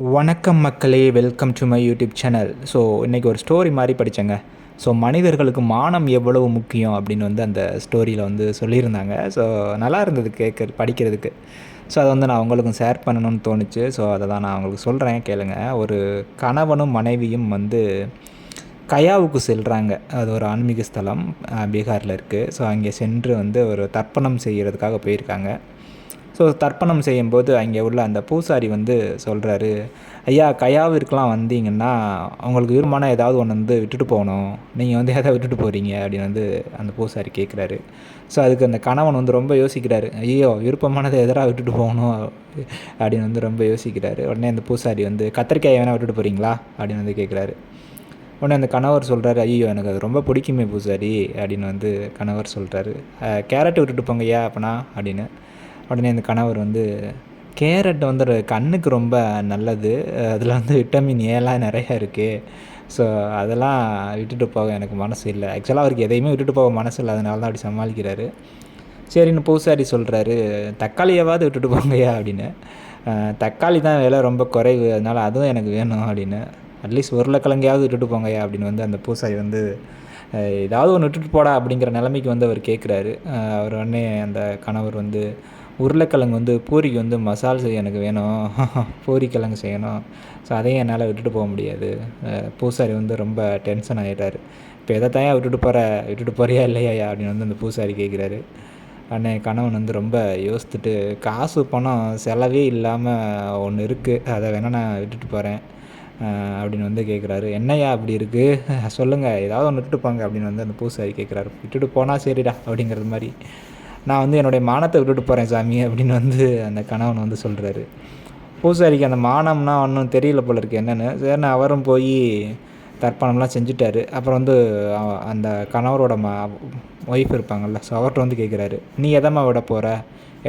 வணக்கம் மக்களே welcome to my YouTube channel so இன்றைக்கி ஒரு ஸ்டோரி மாதிரி படித்தேங்க ஸோ மனிதர்களுக்கு மானம் எவ்வளவு முக்கியம் அப்படின்னு வந்து அந்த ஸ்டோரியில் வந்து சொல்லியிருந்தாங்க. ஸோ நல்லா இருந்தது கேட்க படிக்கிறதுக்கு. ஸோ அதை வந்து நான் உங்களுக்கும் ஷேர் பண்ணணும்னு தோணுச்சு. ஸோ அதை தான் நான் உங்களுக்கு சொல்கிறேன் கேளுங்க. ஒரு கணவனும் மனைவியும் வந்து கயாவுக்கு செல்கிறாங்க அது ஒரு ஆன்மீக ஸ்தலம் பீகாரில் இருக்குது ஸோ அங்கே சென்று வந்து ஒரு தர்ப்பணம் செய்கிறதுக்காக போயிருக்காங்க. ஸோ தர்ப்பணம் செய்யும்போது அங்கே உள்ள அந்த பூசாரி வந்து சொல்கிறாரு ஐயா கயாவிற்கெலாம் வந்தீங்கன்னா அவங்களுக்கு விரும்பமான ஏதாவது ஒன்று வந்து விட்டுட்டு போகணும். நீங்கள் வந்து எதை விட்டுட்டு போகிறீங்க அப்படின்னு வந்து அந்த பூசாரி கேட்குறாரு ஸோ அதுக்கு அந்த கணவன் வந்து ரொம்ப யோசிக்கிறாரு ஐயோ விருப்பமானதை எதிராக விட்டுட்டு போகணும்? அப்படின்னு வந்து ரொம்ப யோசிக்கிறாரு. உடனே அந்த பூசாரி வந்து கத்திரிக்காயை வேணால் விட்டுட்டு போகிறீங்களா அப்படின்னு வந்து கேட்குறாரு உடனே அந்த கணவர் சொல்கிறாரு ஐயோ எனக்கு அது ரொம்ப பிடிக்குமே பூசாரி. அப்படின்னு வந்து கணவர் சொல்கிறாரு கேரட் விட்டுட்டு போங்கய்யா அப்பனா அப்படின்னு. உடனே அந்த கணவர் வந்து கேரட் வந்து கண்ணுக்கு ரொம்ப நல்லது. அதில் வந்து விட்டமின் ஏலாம் நிறையா இருக்குது ஸோ அதெல்லாம் விட்டுட்டு போக எனக்கு மனசு இல்லை. ஆக்சுவலாக அவருக்கு எதையுமே விட்டுட்டு போக மனசு இல்லை. அதனால தான் அப்படி சமாளிக்கிறாரு. சரின்னு பூசாரி சொல்கிறாரு தக்காளியாவது விட்டுட்டு போங்கய்யா அப்படின்னு. தக்காளி தான் விலை ரொம்ப குறைவு. அதனால் அதுவும் எனக்கு வேணும் அப்படின்னு. அட்லீஸ்ட் உருளைக்கிழங்கையாவது விட்டுட்டு போங்கய்யா அப்படின்னு வந்து அந்த பூசாரி வந்து ஏதாவது ஒன்று விட்டுட்டு போடா அப்படிங்கிற நிலைமைக்கு வந்து அவர் கேட்குறாரு அவர் உடனே அந்த கணவர் வந்து உருளைக்கிழங்கு வந்து பூரிக்கு வந்து மசால் செய்ய எனக்கு வேணும். பூரிக்கிழங்கு செய்யணும். ஸோ அதையும் என்னால் விட்டுட்டு போக முடியாது. பூசாரி வந்து ரொம்ப டென்ஷன் ஆகிட்டார் இப்போ எதை தாயா விட்டுட்டு போகிற விட்டுட்டு போறியா இல்லையா? அப்படின்னு வந்து அந்த பூசாரி கேட்குறாரு அண்ணே கணவன் வந்து ரொம்ப யோசித்துட்டு காசு பணம் செலவே இல்லாமல் ஒன்று இருக்குது அதை வேணால் நான் விட்டுட்டு போகிறேன் அப்படின்னு வந்து கேட்குறாரு என்னையா அப்படி இருக்குது சொல்லுங்கள் ஏதாவது ஒன்று விட்டுட்டு போங்க. அப்படின்னு வந்து அந்த பூசாரி கேட்குறாரு விட்டுட்டு போனால் சரிடா. அப்படிங்கிறது மாதிரி. நான் வந்து என்னுடைய மானத்தை விட்டுட்டு போகிறேன் சாமி அப்படின்னு வந்து அந்த கணவன் வந்து சொல்கிறாரு பூசாரிக்கு அந்த மானம்னா ஒன்றும் தெரியல போல இருக்குது என்னென்னு? சரின்னு அவரும் போய் தர்ப்பணம்லாம் செஞ்சுட்டாரு. அப்புறம் வந்து அந்த கணவரோட மா ஒய்ஃப் இருப்பாங்கள்ல ஸோ அவர்கிட்ட வந்து கேட்குறாரு நீ எதம்மா விட போகிற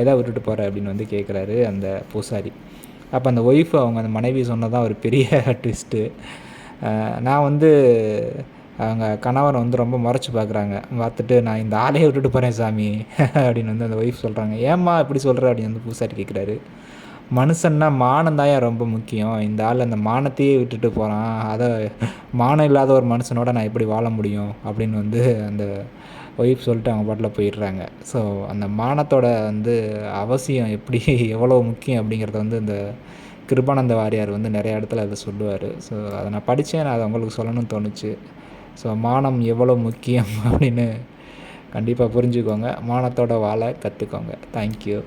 எதை விட்டுட்டு போகிற அப்படின்னு வந்து கேட்குறாரு அந்த பூசாரி. அப்போ அந்த ஒய்ஃப் அவங்க அந்த மனைவி சொன்னதான் ஒரு பெரிய ட்விஸ்ட்டு நான் வந்து அவங்க கணவரை வந்து ரொம்ப முறைச்சி பார்க்குறாங்க. பார்த்துட்டு நான் இந்த ஆளையே விட்டுட்டு போகிறேன் சாமி. அப்படின்னு வந்து அந்த ஒய்ஃப் சொல்கிறாங்க ஏம்மா இப்படி சொல்கிற அப்படின்னு வந்து பூசாரி கேட்குறாரு மனுஷன்னா மானந்தாயா ரொம்ப முக்கியம். இந்த ஆள் அந்த மானத்தையே விட்டுட்டு போகிறான் அதை மானம் இல்லாத ஒரு மனுஷனோட நான் எப்படி வாழ முடியும்? அப்படின்னு வந்து அந்த ஒய்ஃப் சொல்லிட்டு அவங்க பாட்டில் போயிடுறாங்க. ஸோ அந்த மானத்தோட வந்து அவசியம் எப்படி எவ்வளோ முக்கியம் அப்படிங்கிறத வந்து இந்த கிருபானந்த வாரியார் வந்து நிறைய இடத்துல அதை சொல்லுவார். ஸோ அதை நான் படித்தேன் நான் அதை உங்களுக்கு சொல்லணும்னு தோணுச்சு. ஸோ மானம் எவ்வளோ முக்கியம் அப்படின்னு கண்டிப்பாக புரிஞ்சுக்கோங்க. மானத்தோட வாழ கற்றுக்கோங்க தேங்க்யூ